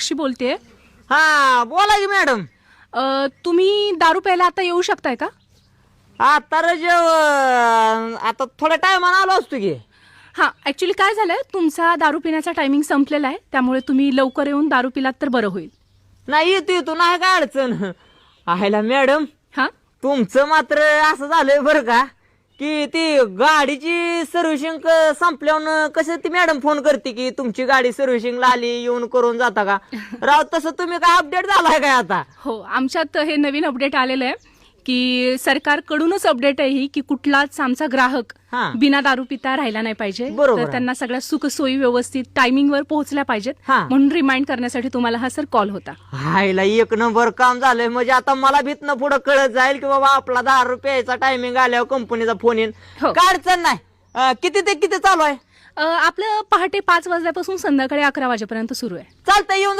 साक्षी बोलते. हा बोला की मॅडम. तुम्ही दारू प्यायला आता येऊ शकताय का? आता रे जेव आता थोड्या टायमानं आलो असतो की. हां ॲक्च्युली काय झालंय? तुमचा दारू पिण्याचा टायमिंग संपलेला आहे. त्यामुळे तुम्ही लवकर येऊन दारू पिलात तर बरं होईल. नाही येतो येतो. नाही काय अडचण. आहेला मॅडम हां? तुमचं मात्र असं झालंय बरं का. की ती गाडीची सर्व्हिसिंग संपल्यावर कसं ती मॅडम फोन करते की तुमची गाडी सर्व्हिसिंगला आली येऊन करून जाता का? राव तसं तुम्ही काय अपडेट झालाय काय आता? हो आमच्यात हे नवीन अपडेट आलेलं आहे. की सरकारकडूनच अपडेट आहे ही की कुठलाच आमचा ग्राहक हा. बिना दारू पिता राहिला नाही पाहिजे. बरोबर तर आहे. त्यांना सगळ्या सुख सोयी व्यवस्थित टायमिंगवर पोहोचल्या पाहिजेत. हा. म्हणून रिमाइंड करण्यासाठी तुम्हाला हा सर कॉल होता. हायला एक नंबर काम झालंय. म्हणजे आता मला भीतनं पुढं कळत जाईल की बाबा आपला दहा रुपयाचा टायमिंग आल्यावर कंपनीचा फोन येईन. हो. काय अडचण नाही. अं, किती ते किती चालू आहे? अ, आपलं पहाटे पाच वाजल्यापासून संध्याकाळी अकरा वाजेपर्यंत सुरू आहे. चालतंय येऊन जा.